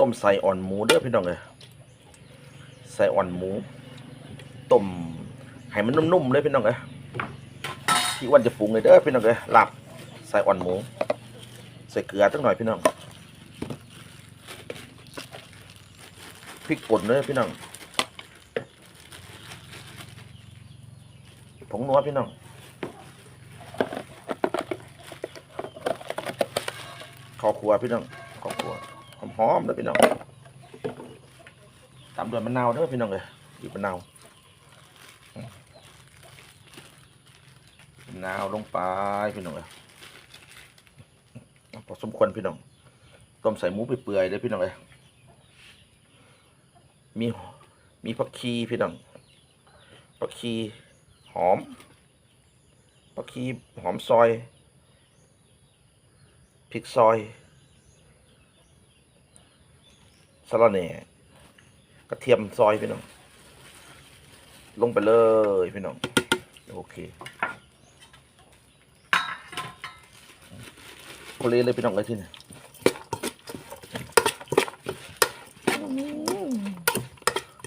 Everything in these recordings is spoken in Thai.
ต้มใส่อ่อนหมูเด้อพี่น้องเลยใส่อ่อนหมูต้มให้มันนุ่มๆเลยพี่น้องเลยพี่วันจะปรุงเลยเด้อพี่น้องเลยหลาบใส่อ่อนหมู ใส่เกลือตั้งหน่อยพี่น้องพริกป่นเลยพี่น้องผงนัวพี่น้องข้าวคั่วพี่น้องข้าวคั่ว หอมๆเลยพี่น้องตามด้วยมะนาวเด้อพี่น้องเลยบีบมะนาวมะนาวลงไปพี่น้องเลยพอสมควรพี่น้องต้มใส่หมูไปเปื่อยๆเลยพี่น้องเลยมีมีผักชีพี่น้องผักชีหอมผักชีหอมซอยพริกซอย สะระแหน่กระเทียมซอยพี่น้อง ลงไปเลยพี่น้อง โอเคโคเลเลยพี่น้องเลยที่นี่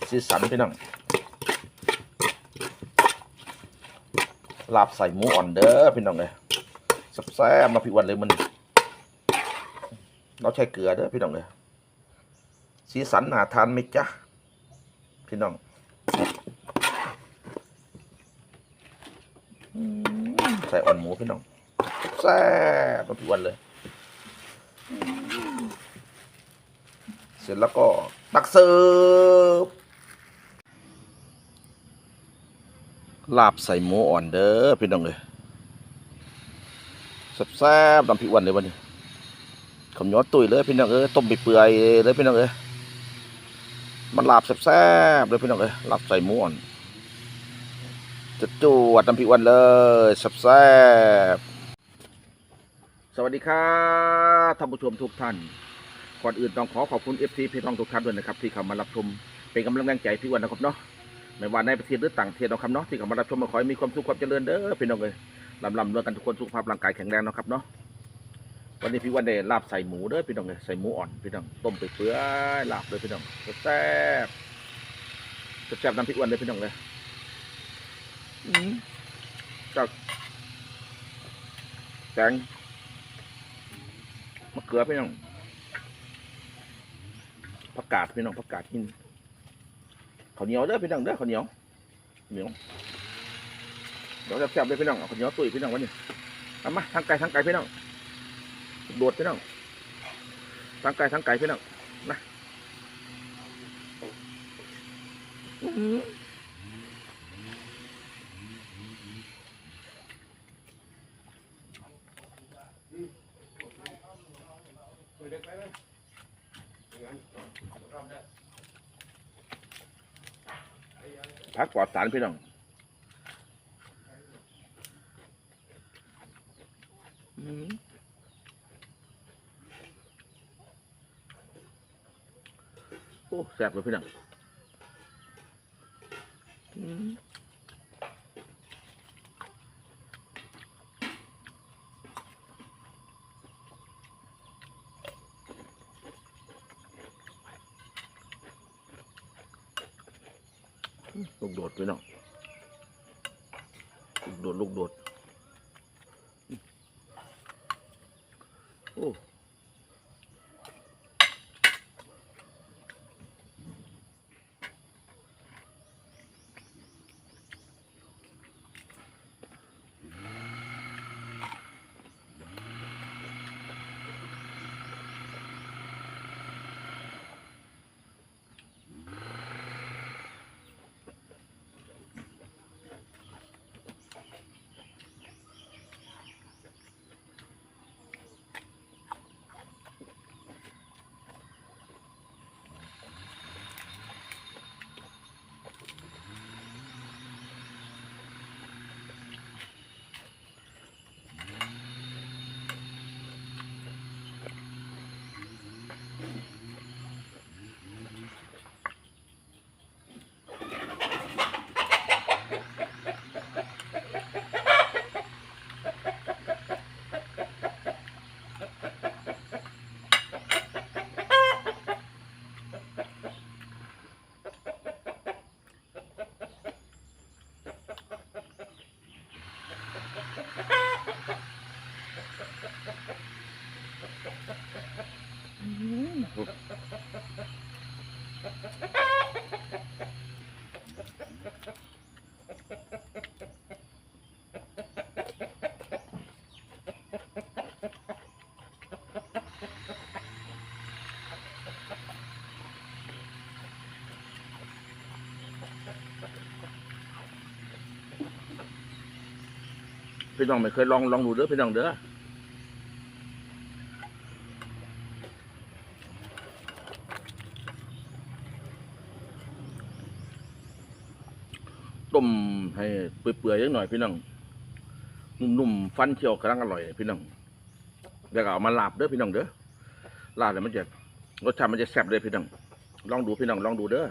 สีสันพี่น้องลาบใส่หมูอ่อนเด้อพี่น้องเลยแซ่บมาพี่วันเลยมัน เราใช้เกลือเด้อพี่น้องเลย สีสันน่าทานไหมจ๊ะพี่น้องใส่อ่อนหมูพี่น้องแซ่บมาทุกวันเลย เสร็จแล้วก็ตักเสิร์ฟลาบใส่หมูอ่อนเด้อพี่น้องเลยแซ่บๆน้ำพริกวันเลยวันนี้ขมยอดตุยเลยพี่น้องเอ้ยต้มไปเปื่อยเลยพี่น้องเอ้ย มันลาบแซ่บๆเลยพี่น้องเอ้ยลาบใส่มูอ่อนจะจวดน้ำพริกวันเลยแซ่บๆสวัสดีครับท่านผู้ชมทุกท่าน ก่อนอื่นต้องขอขอบคุณเอฟซีพี่น้องทุกท่านด้วยนะครับ ที่เข้ามารับชมเป็นกำลังแรงใจพี่วันนะครับเนาะไม่ว่าในประเทศหรือต่างประเทศนะครับเนาะที่เข้ามารับชมมาขอให้มีความสุขความเจริญเด้อพี่น้องเอ้ยลำลำเรื่องกันทุกคนสุขภาพร่างกายแข็งแรงนะครับเนาะ วันนี้พี่วันได้ลาบใส่หมูเด้อพี่น้องเอ้ยใส่หมูอ่อนพี่น้องต้มไปเปื่อยลาบเลยพี่น้องแซ่บแซ่บน้ำพริกอ้วันเลยพี่น้องเลยอืมจากแกงมะเขือพี่น้องผักกาดพี่น้องผักกาดหินข้าวเหนียวเด้อพี่น้องเด้อข้าวเหนียวเหนียวเดี๋ยวแซ่บๆเลยพี่น้องเอาข้าวเหนียวตุ้ยพี่น้องวันนี้เอามาทางไก่ทางไก่พี่น้อง โดดพี่น้องทางไก่ทางไก่พี่น้องนะพักปลอดสารพี่น้องอื้อ อโอ้แซ่บเลยพี่น้องลูกโดดพี่น้องลูกโดดลูกโดด พี่น้องไม่เคยลองลองดูเด้อพี่น้องเด้อต้มให้ เปื่อยๆยังหน่อยพี่น้องนุ่มๆฟันเคี้ยวกำลังอร่อยพี่น้องแล้วก็เอามาลาบเด้อพี่น้องเด้อลาบแล้วมันจะรสชาติมันจะแซ่บเลยพี่น้องลองดูพี่น้องลองดูเด้อ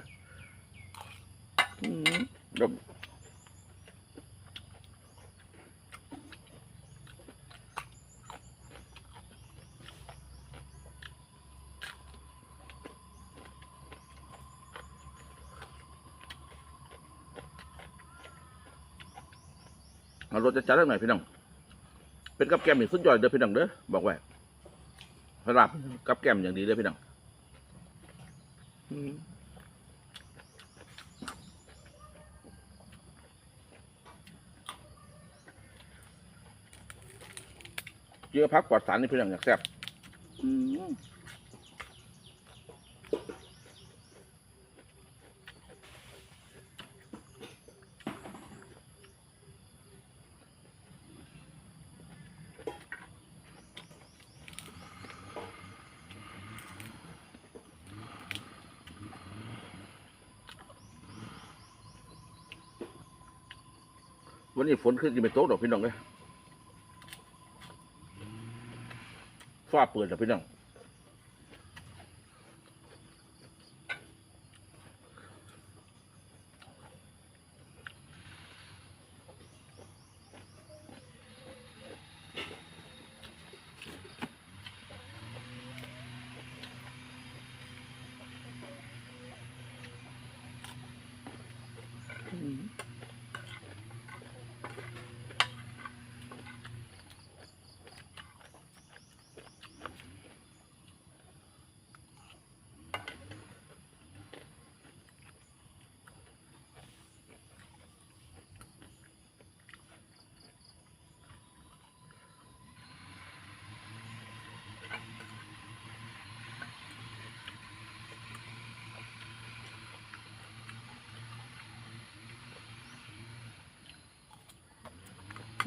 เดี๋ยว รสจะจัดได้หน่อยพี่น้อง เป็นกับแกมนี่สุดยอดเด้อพี่น้องเด้อบอกไว้สลับกับแกมอย่างดีเลยพี่น้องเยอะพักปลอดสารนี่พี่น้องอยากแซ่บอืม วันนี้ฝนขึ้นจะไม่ตกดอกพี่น้องเลยฟ้าเปิดดอกพี่น้อง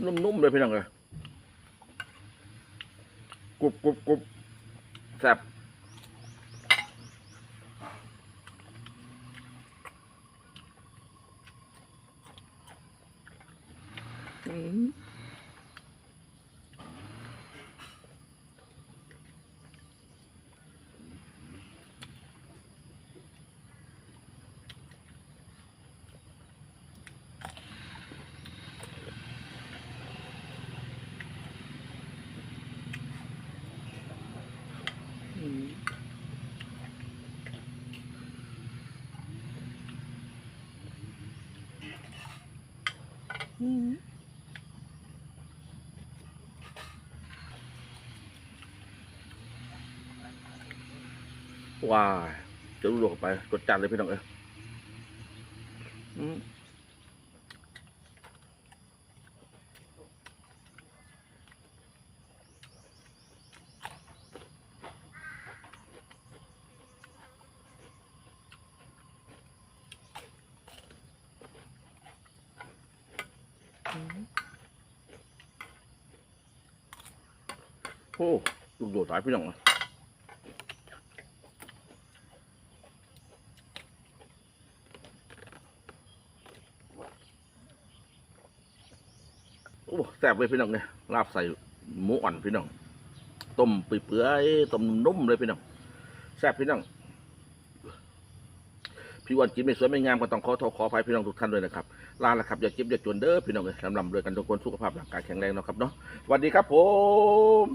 นุ่มๆเลยพี่น้องเลยกรุบกรุบกรุบแซ่บอืม ว้ายเดี๋ยวลวกไปกดจัดเลยพี่น้องเอ้ย โอ้ลูกโดดตายพี่น้องเอ้ยโอ้แซ่บเลยพี่น้องเนี่ยลาบใส่หมูอ่อนพี่น้อง ต้มเปื่อยต้มนุ่มเลยพี่น้องแซ่บพี่น้องพี่วันกินไม่สวยไม่งามก็ต้องขอโทษขออภัยพี่น้องทุกท่านด้วยนะครับ ลาละครับอย่าเจ็บอย่าจนเด้อพี่น้องเลยลำลำรวยกันทุกคนสุขภาพร่างกายแข็งแรงเนาะครับเนาะสวัสดีครับผม